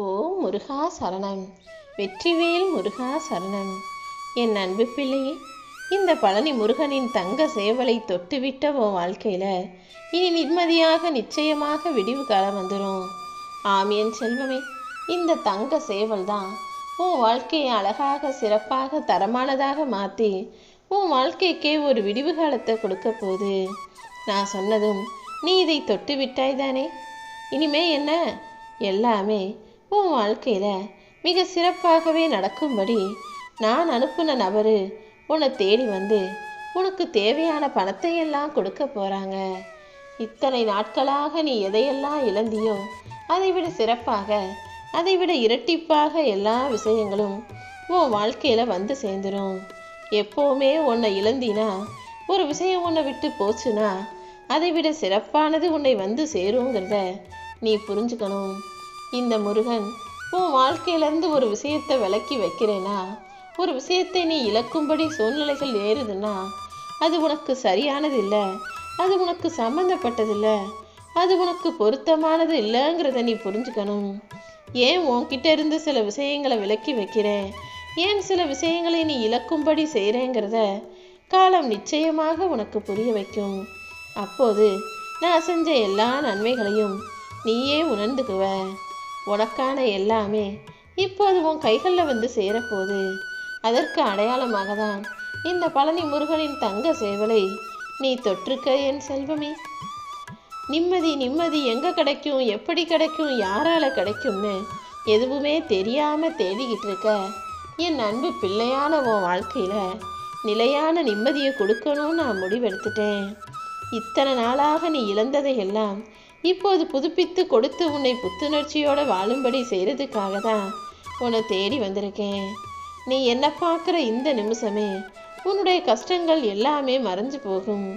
ஓ முருகா சரணம். வெற்றிவேல் முருகா சரணம். என் அன்பு பிள்ளையே இந்த பழனி முருகனின் தங்க சேவலை தொட்டுவிட்ட உன் வாழ்க்கையில் இனி நிம்மதியாக நிச்சயமாக விடிவு காலம் வந்துடும் ஆம் என் செல்வமே இந்த தங்க சேவல் தான் உன் வாழ்க்கையை அழகாக சிறப்பாக தரமானதாக மாற்றி உன் வாழ்க்கைக்கே ஒரு விடிவு காலத்தை கொடுக்க போகுது. நான் சொன்னதும் நீ இதை தொட்டு விட்டாய் தானே? இனிமே என்ன? எல்லாமே உன் வாழ்க்கையில் மிக சிறப்பாகவே நடக்கும்படி நான் அனுப்புன நபரு உன்னை தேடி வந்து உனக்கு தேவையான பணத்தை எல்லாம் கொடுக்க போகிறாங்க இத்தனை நாட்களாக நீ எதையெல்லாம் இழந்தியோ அதைவிட சிறப்பாக அதைவிட இரட்டிப்பாக எல்லா விஷயங்களும் உன் வாழ்க்கையில் வந்து சேர்ந்துடும் எப்போவுமே உன்னை இழந்தினா ஒரு விஷயம் உன்னை விட்டு போச்சுன்னா அதை விட சிறப்பானது உன்னை வந்து சேருங்கிறத நீ புரிஞ்சுக்கணும். இந்த முருகன் உன் வாழ்க்கையிலேருந்து ஒரு விஷயத்தை விலக்கி வைக்கிறேனா? ஒரு விஷயத்தை நீ இழக்கும்படி சூழ்நிலைகள் ஏறுதுன்னா அது உனக்கு சரியானது இல்லை. அது உனக்கு சம்மந்தப்பட்டதில்லை அது உனக்கு பொருத்தமானது இல்லைங்கிறத நீ புரிஞ்சுக்கணும். ஏன் உன்கிட்ட இருந்து சில விஷயங்களை விலக்கி வைக்கிறேன்? ஏன் சில விஷயங்களை நீ இழக்கும்படி செய்கிறேங்கிறத காலம் நிச்சயமாக உனக்கு புரிய வைக்கும். அப்போது நான் செஞ்ச எல்லா நன்மைகளையும் நீயே உணர்ந்துக்குவ. உனக்கான எல்லாமே இப்போது உன் கைகளில் வந்து சேரப்போகுது. அதற்கு அடையாளமாக தான் இந்த பழனி முருகனின் தங்க சேவலை நீ தொற்றுக்க என் செல்வமே. நிம்மதி நிம்மதி எங்கே கிடைக்கும் எப்படி கிடைக்கும் யாரால கிடைக்கும்னு எதுவுமே தெரியாமல் தேடிக்கிட்டு இருக்க. என் அன்பு பிள்ளையான உன் வாழ்க்கையில் நிலையான நிம்மதியை கொடுக்கணும்னு நான் முடிவெடுத்துட்டேன். இத்தனை நாளாக நீ இழந்ததை எல்லாம் இப்போது புதுப்பித்து கொடுத்து உன்னை புத்துணர்ச்சியோடு வாழும்படி செய்கிறதுக்காக தான் உன்னை தேடி வந்திருக்கேன். நீ என்ன பார்க்குற இந்த நிமிஷமே உன்னுடைய கஷ்டங்கள் எல்லாமே மறைஞ்சு போகும்.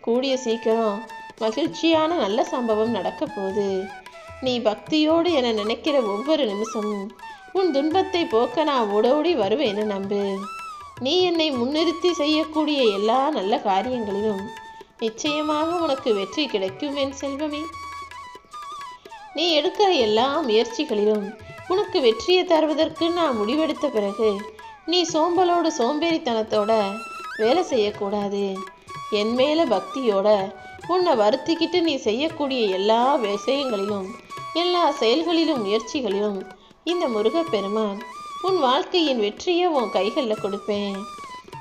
கூடிய சீக்கிரம் மகிழ்ச்சியான நல்ல சம்பவம் நடக்க போகுது. நீ பக்தியோடு என நினைக்கிற ஒவ்வொரு நிமிஷமும் உன் துன்பத்தை போக்க நான் ஓடோடி வருவேன்னு நம்பு. நீ என்னை முன்னிறுத்தி செய்யக்கூடிய எல்லா நல்ல காரியங்களிலும் நிச்சயமாக உனக்கு வெற்றி கிடைக்கும் என் செல்வமே. நீ எடுக்கிற எல்லா முயற்சிகளிலும் உனக்கு வெற்றியை தருவதற்கு நான் முடிவெடுத்த பிறகு நீ சோம்பலோடு சோம்பேறித்தனத்தோட வேலை செய்யக்கூடாது. என் மேல பக்தியோட உன்னை வருத்திக்கிட்டு நீ செய்யக்கூடிய எல்லா விஷயங்களிலும் எல்லா செயல்களிலும் முயற்சிகளிலும் இந்த முருகப்பெருமான் உன் வாழ்க்கையின் வெற்றியை உன் கைகளில் கொடுப்பேன்.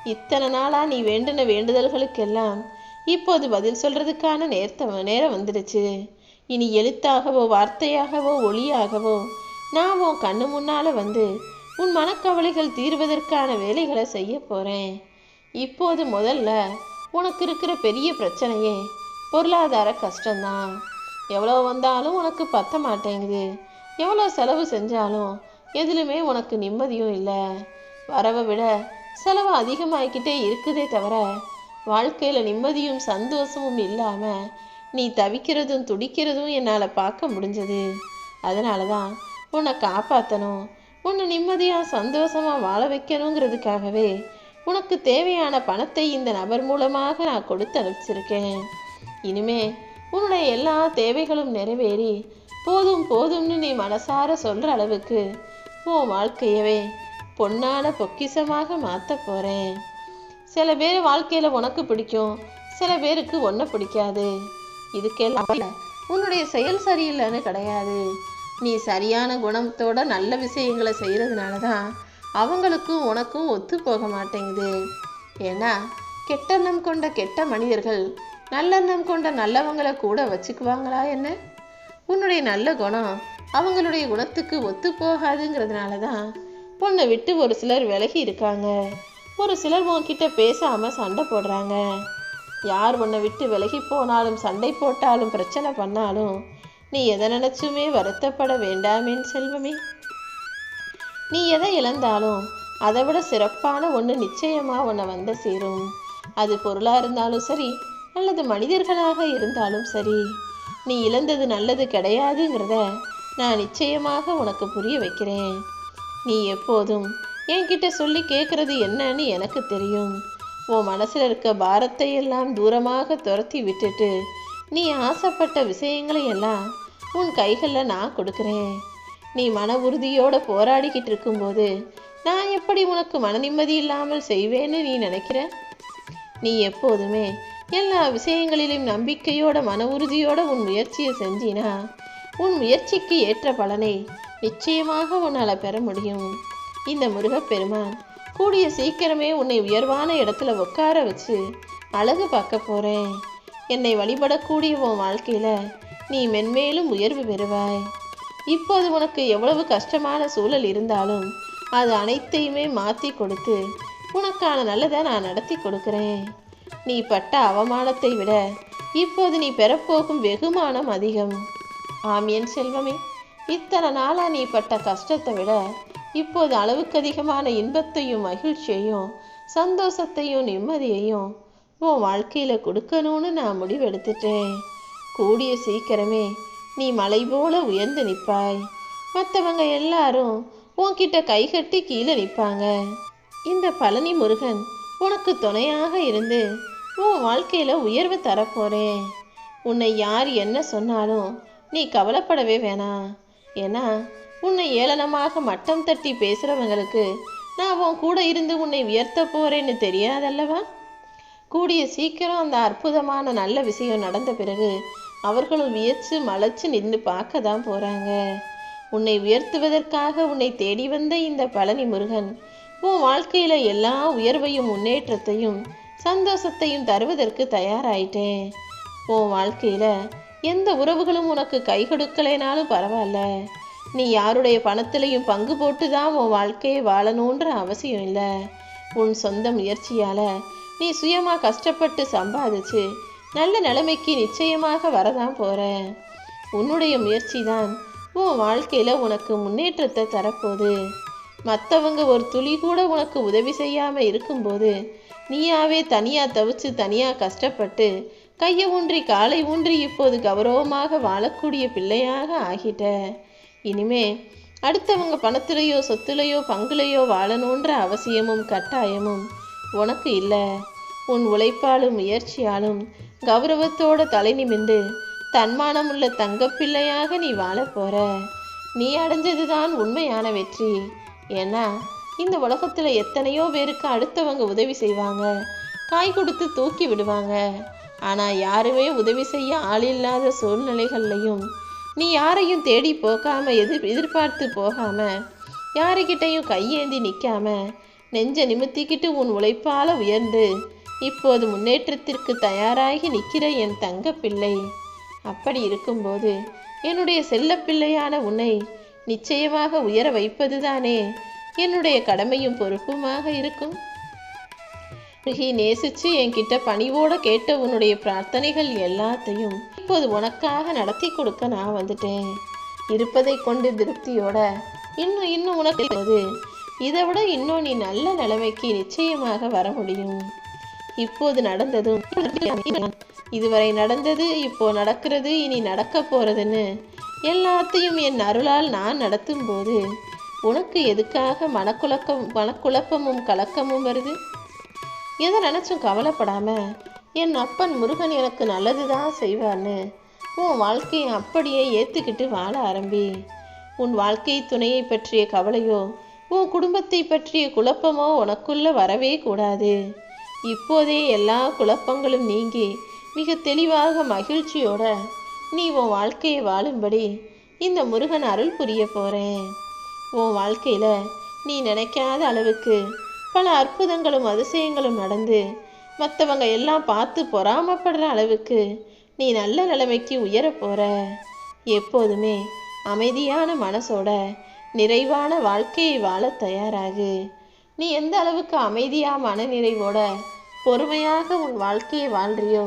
இத்தனை நாளாக நீ வேண்டின வேண்டுதல்களுக்கெல்லாம் இப்போது பதில் சொல்றதுக்கான நேர்த்த நேரம் வந்துடுச்சு. இனி எழுத்தாகவோ வார்த்தையாகவோ ஒளியாகவோ நான் உன் கண்ணு முன்னால வந்து உன் மனக்கவலைகள் தீர்வதற்கான வேலைகளை செய்ய போறேன். இப்போது முதல்ல உனக்கு இருக்கிற பெரிய பிரச்சனையே பொருளாதார கஷ்டம்தான். எவ்வளோ வந்தாலும் உனக்கு பத்த மாட்டேங்குது. எவ்வளோ செலவு செஞ்சாலும் எதுலுமே உனக்கு நிம்மதியும் இல்லை. வரவை விட செலவு அதிகமாகிக்கிட்டே இருக்குதே தவிர வாழ்க்கையில் நிம்மதியும் சந்தோஷமும் இல்லாமல் நீ தவிக்கிறதும் துடிக்கிறதும் என்னால் பார்க்க முடிஞ்சது. அதனால தான் உன்னை காப்பாற்றணும் உன்னை நிம்மதியாக சந்தோஷமாக வாழ வைக்கணுங்கிறதுக்காகவே உனக்கு தேவையான பணத்தை இந்த நபர் மூலமாக நான் கொடுத்து அனுப்பிச்சிருக்கேன். இனிமே உன்னுடைய எல்லா தேவைகளும் நிறைவேறி போதும் போதும்னு நீ மனசார சொல்கிற அளவுக்கு உன் வாழ்க்கையவே பொன்னான பொக்கிஷமாக மாற்ற போகிறேன் சில பேர் வாழ்க்கையில் உனக்கு பிடிக்கும் சில பேருக்கு ஒன்றை பிடிக்காது. இதுக்கெல்லாம் உன்னுடைய செயல் சரியில்லைன்னு கிடையாது. நீ சரியான குணத்தோட நல்ல விஷயங்களை செய்கிறதுனால தான் அவங்களுக்கும் உனக்கும் ஒத்து போக மாட்டேங்குது. ஏன்னா கெட்டெண்ணம் கொண்ட கெட்ட மனிதர்கள் நல்லெண்ணம் கொண்ட நல்லவங்களை கூட வச்சுக்குவாங்களா என்ன? உன்னுடைய நல்ல குணம் அவங்களுடைய குணத்துக்கு ஒத்து போகாதுங்கிறதுனால தான் பொண்ணை விட்டு ஒரு சிலர் விலகி இருக்காங்க. ஒரு சிலர் உன்கிட்ட பேசாம சண்டை போடுறாங்க. யார் உன்னை விட்டு விலகி போனாலும் சண்டை போட்டாலும் பிரச்சனை பண்ணாலும் நீ எதை நினைச்சுமே வருத்தப்பட வேண்டாமேன் செல்வமே. நீ எதை இழந்தாலும் அதை விட சிறப்பான ஒன்று நிச்சயமா உன்னை வந்து சேரும். அது பொருளாக இருந்தாலும் சரி அல்லது மனிதர்களாக இருந்தாலும் சரி நீ இழந்தது நல்லது கிடையாதுங்கிறத நான் நிச்சயமாக உனக்கு புரிய வைக்கிறேன். நீ எப்போதும் என்கிட்ட சொல்லி கேட்குறது என்னன்னு எனக்கு தெரியும். உன் மனசில் இருக்க பாரத்தை எல்லாம் தூரமாக துரத்தி விட்டுட்டு நீ ஆசைப்பட்ட விஷயங்களை எல்லாம் உன் கைகளில் நான் கொடுக்குறேன். நீ மன உறுதியோடு போராடிக்கிட்டு இருக்கும்போது நான் எப்படி உனக்கு மன நிம்மதி இல்லாமல் செய்வேன்னு நீ நினைக்கிற? நீ எப்போதுமே எல்லா விஷயங்களிலும் நம்பிக்கையோட மன உறுதியோட உன் முயற்சியை செஞ்சினா உன் முயற்சிக்கு ஏற்ற பலனை நிச்சயமாக உன்னால் பெற முடியும். இந்த முருகப்பெருமான் கூடிய சீக்கிரமே உன்னை உயர்வான இடத்துல உட்கார வச்சு அழகு பார்க்க போறேன். என்னை வழிபடக்கூடிய உன் வாழ்க்கையில நீ மென்மேலும் உயர்வு பெறுவாய். இப்போது உனக்கு எவ்வளவு கஷ்டமான சூழல் இருந்தாலும் அது அனைத்தையுமே மாற்றி கொடுத்து உனக்கான நல்லதை நான் நடத்தி கொடுக்கிறேன். நீ பட்ட அவமானத்தை விட இப்போது நீ பெறப்போகும் வெகுமானம் அதிகம். ஆம் என் செல்வமே இத்தனை நாளாக நீ பட்ட கஷ்டத்தை விட இப்போது அளவுக்கு அதிகமான இன்பத்தையும் மகிழ்ச்சியையும் சந்தோஷத்தையும் நிம்மதியையும் உன் வாழ்க்கையில் கொடுக்கணும்னு நான் முடிவெடுத்துட்டேன். கூடிய சீக்கிரமே நீ மலை போல உயர்ந்து நிற்பாய். மற்றவங்க எல்லாரும் உன்கிட்ட கைகட்டி கீழே நிற்பாங்க. இந்த பழனி முருகன் உனக்கு துணையாக இருந்து உன் வாழ்க்கையில் உயர்வு தரப்போறேன். உன்னை யார் என்ன சொன்னாலும் நீ கவலைப்படவே வேணாம். ஏன்னா உன்னை ஏளனமாக மட்டம் தட்டி பேசுறவங்களுக்கு நான் உன் கூட இருந்து உன்னை உயர்த்த போறேன்னு தெரியாதல்லவா? கூடிய சீக்கிரம் அந்த அற்புதமான நல்ல விஷயம் நடந்த பிறகு அவர்களும் வியச்சு மலைச்சு நின்று பார்க்க தான் போறாங்க. உன்னை உயர்த்துவதற்காக உன்னை தேடி வந்த இந்த பழனி முருகன் உன் வாழ்க்கையில எல்லா உயர்வையும் முன்னேற்றத்தையும் சந்தோஷத்தையும் தருவதற்கு தயாராயிட்டேன். உன் வாழ்க்கையில எந்த உறவுகளும் உனக்கு கை கொடுக்கலைனாலும் பரவாயில்ல. நீ யாருடைய பணத்திலையும் பங்கு போட்டு தான் உன் வாழ்க்கையை வாழணுன்ற அவசியம் இல்லை. உன் சொந்த முயற்சியால நீ சுயமா கஷ்டப்பட்டு சம்பாதிச்சு நல்ல நிலைமைக்கு நிச்சயமாக வரதான் போற. உன்னுடைய முயற்சி தான் உன் வாழ்க்கையில உனக்கு முன்னேற்றத்தை தரப்போகுது. மற்றவங்க ஒரு துளி கூட உனக்கு உதவி செய்யாம இருக்கும்போது நீயாவே தனியா தவிச்சு தனியா கஷ்டப்பட்டு கையை ஊன்றி காலை ஊன்றி இப்போது கௌரவமாக வாழக்கூடிய பிள்ளையாக ஆகிட்ட. இனிமே அடுத்தவங்க பணத்திலேயோ சொத்துலையோ பங்குலையோ வாழணுன்ற அவசியமும் கட்டாயமும் உனக்கு இல்லை. உன் உழைப்பாலும் முயற்சியாலும் கௌரவத்தோட தலை நிமிந்து தன்மானமுள்ள தங்கப்பிள்ளையாக நீ வாழப் போற. நீ அடைஞ்சதுதான் உண்மையான வெற்றி. ஏன்னா இந்த உலகத்துல எத்தனையோ பேருக்கு அடுத்தவங்க உதவி செய்வாங்க. காய் கொடுத்து தூக்கி விடுவாங்க. ஆனா யாருமே உதவி செய்ய ஆள் இல்லாத சூழ்நிலைகள்லையும் நீ யாரையும் தேடி போகாம எதிர் எதிர்பார்த்து போகாம யாருக்கிட்டையும் கையேந்தி நிற்காம நெஞ்ச நிமித்திக்கிட்டு உன் உழைப்பால் உயர்ந்து இப்போது முன்னேற்றத்திற்கு தயாராகி நிற்கிற என் தங்க பிள்ளை அப்படி இருக்கும்போது என்னுடைய செல்லப்பிள்ளையான உன்னை நிச்சயமாக உயர வைப்பதுதானே என்னுடைய கடமையும் பொறுப்புமாக இருக்கும்? ருகி நேசிச்சு என்கிட்ட பணிவோட கேட்ட உன்னுடைய பிரார்த்தனைகள் எல்லாத்தையும் இப்போது உனக்காக நடத்தி கொடுக்க நான் வந்துட்டேன். இருப்பதை கொண்டு திருப்தியோட இன்னும் இன்னும் உனக்கு போது. இதை விட இன்னும் நீ நல்ல நிலைமைக்கு நிச்சயமாக வர முடியும். இப்போது நடந்ததும் இதுவரை நடந்தது இப்போ நடக்கிறது இனி நடக்க போறதுன்னு எல்லாத்தையும் என் அருளால் நான் நடத்தும் போது உனக்கு எதுக்காக மனக்குழக்கம் மனக்குழப்பமும் கலக்கமும் வருது? எதை நினைச்சும் கவலைப்படாம என் அப்பன் முருகன் எனக்கு நல்லது தான் செய்வார்னு உன் வாழ்க்கையை அப்படியே ஏற்றுக்கிட்டு வாழ ஆரம்பி. உன் வாழ்க்கை துணையை பற்றிய கவலையோ உன் குடும்பத்தை பற்றிய குழப்பமோ உனக்குள்ள வரவே கூடாது. இப்போதே எல்லா குழப்பங்களும் நீங்கி மிக தெளிவாக மகிழ்ச்சியோட நீ உன் வாழ்க்கையை வாழும்படி இந்த முருகன் அருள் புரிய போகிறேன் உன் வாழ்க்கையில் நீ நினைக்காத அளவுக்கு பல அற்புதங்களும் அதிசயங்களும் நடந்து மற்றவங்க எல்லாம் பார்த்து பொறாமப்படுற அளவுக்கு நீ நல்ல நிலைமைக்கு உயர போற. எப்போதுமே அமைதியான மனசோட நிறைவான வாழ்க்கையை வாழ தயாராகு. நீ எந்த அளவுக்கு அமைதியாக மனநிறைவோட பொறுமையாக உன் வாழ்க்கையை வாழ்றியோ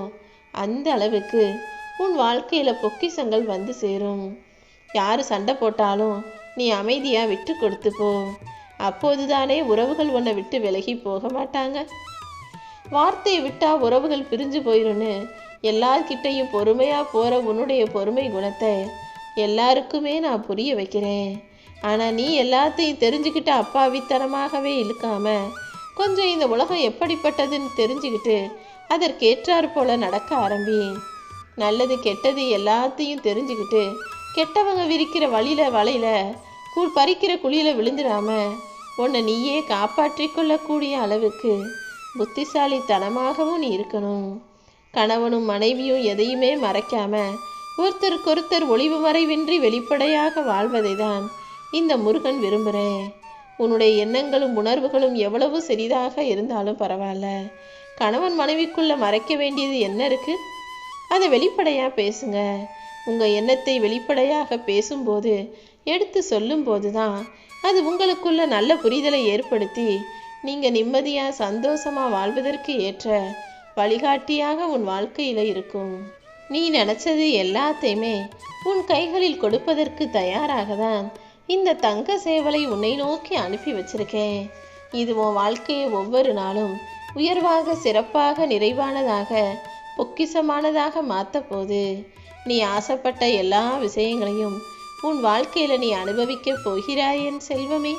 அந்த அளவுக்கு உன் வாழ்க்கையில் பொக்கிஷங்கள் வந்து சேரும். யார் சண்டை போட்டாலும் நீ அமைதியாக விட்டு கொடுத்து போ. அப்போதுதானே உறவுகள் உன்னை விட்டு விலகி போக மாட்டாங்க. வார்த்தையை விட்டால் உறவுகள் பிரிஞ்சு போயிடும்னு எல்லார்கிட்டையும் பொறுமையாக போகிற உன்னுடைய பொறுமை குணத்தை எல்லாருக்குமே நான் புரிய வைக்கிறேன். ஆனால் நீ எல்லாத்தையும் தெரிஞ்சுக்கிட்டு அப்பாவித்தனமாகவே இழுக்காம கொஞ்சம் இந்த உலகம் எப்படிப்பட்டதுன்னு தெரிஞ்சுக்கிட்டு அதற்கேற்றாறு போல நடக்க ஆரம்பி நல்லது கெட்டது எல்லாத்தையும் தெரிஞ்சுக்கிட்டு கெட்டவங்க விரிக்கிற வழியில் வலையில் உன் பறிக்கிற குழியில் விழுந்துடாம உன்னை நீயே காப்பாற்றிக்கொள்ளக்கூடிய அளவுக்கு புத்திசாலித்தனமாகவும் நீ இருக்கணும். கணவனும் மனைவியும் எதையுமே மறைக்காம ஒருத்தருக்கொருத்தர் ஒளிவு மறைவின்றி வெளிப்படையாக வாழ்வதை தான் இந்த முருகன் விரும்புகிறேன் உன்னுடைய எண்ணங்களும் உணர்வுகளும் எவ்வளவு சிறிதாக இருந்தாலும் பரவாயில்ல. கணவன் மனைவிக்குள்ள மறைக்க வேண்டியது என்ன இருக்கு? அதை வெளிப்படையாக பேசுங்க. உங்கள் எண்ணத்தை வெளிப்படையாக பேசும்போது எடுத்து சொல்லும்போது தான் அது உங்களுக்குள்ள நல்ல புரிதலை ஏற்படுத்தி நீங்கள் நிம்மதியாக சந்தோஷமாக வாழ்வதற்கு ஏற்ற வழிகாட்டியாக உன் வாழ்க்கையில் இருக்கும். நீ நினச்சது எல்லாத்தையுமே உன் கைகளில் கொடுப்பதற்கு தயாராக தான் இந்த தங்க சேவலை உன்னை நோக்கி அனுப்பி வச்சிருக்கேன். இது உன் வாழ்க்கையை ஒவ்வொரு நாளும் உயர்வாக சிறப்பாக நிறைவானதாக பொக்கிசமானதாக மாற்ற போது நீ ஆசைப்பட்ட எல்லா விஷயங்களையும் உன் வாழ்க்கையில் நீ அனுபவிக்கப் போகிறாய் என் செல்வமே.